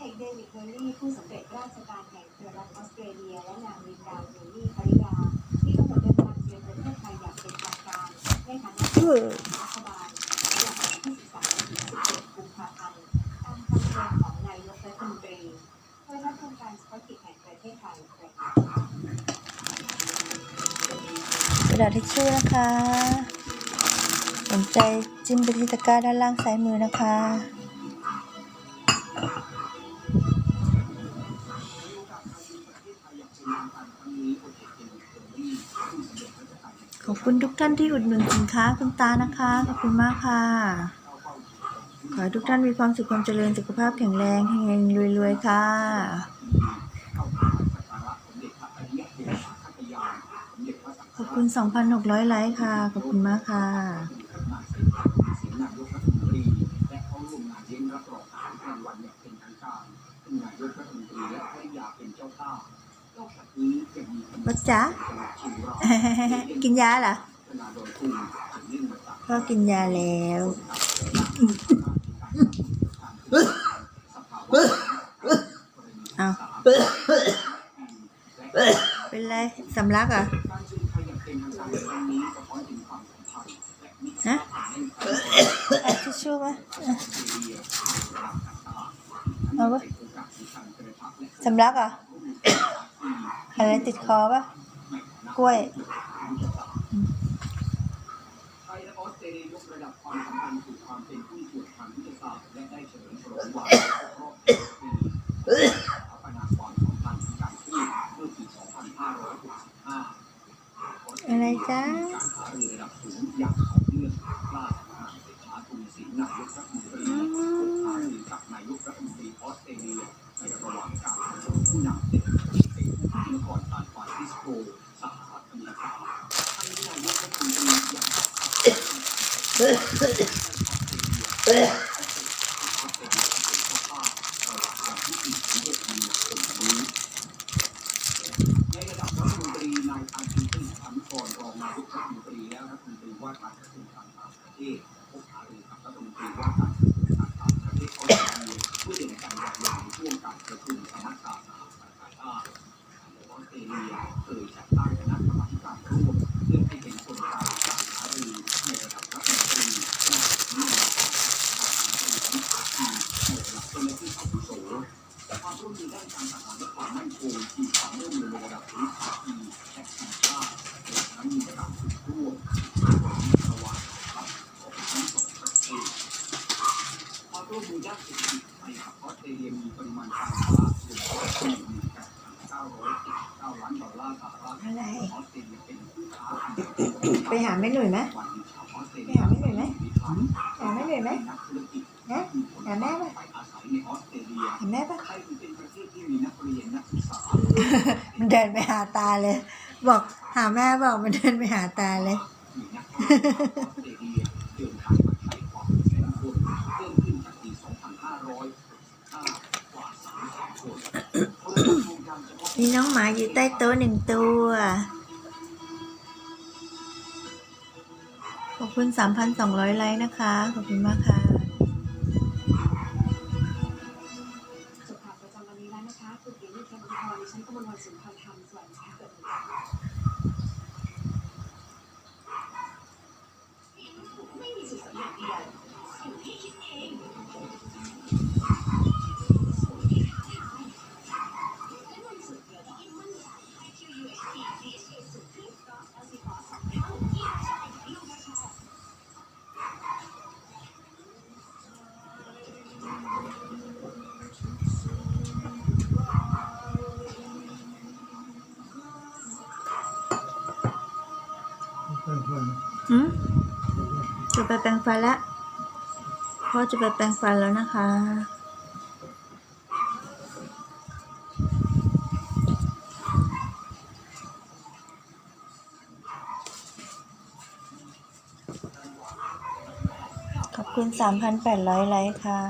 เอกเดวิดเบอร์รี่ผู้สำเร็จราชการแห่งเครือรัฐออสเตรเลีย และนางลินดาเบอร์รี่ภริยาที่กำหนดเดินทางเยือนประเทศไทยอย่างเป็นทางการในฐานะรัฐบาลระหว่างวันที่13ถึง17กุมภาพันธ์ตามคำเชิญของนายกรัฐมนตรีโดยรัฐองค์การเฉพาะกิจแห่งประเทศไทยรายงานกระดาษทิชชู่นะคะสนใจจิ้มไปที่ตะกร้าด้านล่างซ้ายมือนะคะ อบคุณทุกท่านที่อุดหนุนสินค้าคุณตานะคะ ขอบคุณมากค่ะ ขอให้ทุกท่านมีความสุขความเจริญสุขภาพแข็งแรงเฮงรวยๆค่ะขอบคุณ 2,600 ไลค์ค่ะ ขอบคุณมากค่ะและเขาร่วมานเลี้ยงรับรองอาหารกลางวันอย่างเป็นทางการซึ่งนายกรัฐมนตรีและภริยา นอกจากนี้ยังมีคณะวัดจ๊ะจังหวัดเอธนาโดนทุ่งถึงเรื่องมาจากล้วเอาเป็นไรสำลักเหรอะการซื้อไทยอย่างเป็นทางการในครั้งนี้สะท้อนถึงความสัมพันธ์และมิตรฮะภาพในเอาทิชชู่ไหมออสเตรเลียต่างๆเอาปะเป็นโอกาสในการกระชับและสำลักเหรอะอะไรติดคอปะกล้วยออสเตรเลียยกระดับความสัมพันธ์สู่ความเป็นผู้ตรวจทางวิทยาศาสตร์และได้เฉลิมองวันครบรอบปีสถาปนาความสัมพันธ์ทางการทูตเมื่อปี2565อะไรจ๊ะการหารือระดับสูงอย่างต่อเนื่องล่าสุดนายเศรษฐาทวีสินนายกรัฐมนตรีพบหารือกับนายกรัฐมนตรีออสเตรเลียในระหว่างการประชุมผู้นำเศรษฐ เลียเพื่อเดินการอย่างนช่วงการประชุมคณะกรรมการสหประชาชาติออสเตรเลียเคยจัดตั้งคณะกรรมการร่วม ความร่วมมือด้านการทหารและความมั่นคงมีความร่วมมือในระดับวิชาชีพและทีมชาติรวมทั้งมีการฝึกร่วมระหว่างทัพของทั้งสองประเทศความร่วมมือด้านเศรษฐกิจไทยกับออสเตรเลียมีปริมาณการค้ารวมถึง1,979ล้านดอลลาร์สหรัฐอะไรออสเตรเลียเป็นผู้ค้าอันดับต้นไปหาแม่หนุ่ยไหมวันนี้ชาวออสเตรไปหาแม่หนุ่ยไหมมีทั้งหาแม่หนุ่ยไหมนักธุรกิจฮะหาแม่ปะไปอ ดินไปหาตาเลย บอกหาแม่บอกมันเดินไปหาตาเลย มีน้องหมาอยู่ใต้โต๊ะหนึ่งตัว ขอบคุณ 3,200 ไลค์นะคะ ขอบคุณมากค่ะ นกมลวันสุนทรธรรมสวัสดีค่ะเกิดวันจันทร์ไม่มีสุดสัปดาห์เดียวสิ่งที่คิดเอง ไปแปรงฟันละพ่อจะไปแปรงฟันแล้วนะคะ ขอบคุณ 3,800 ไลค์ค่ะ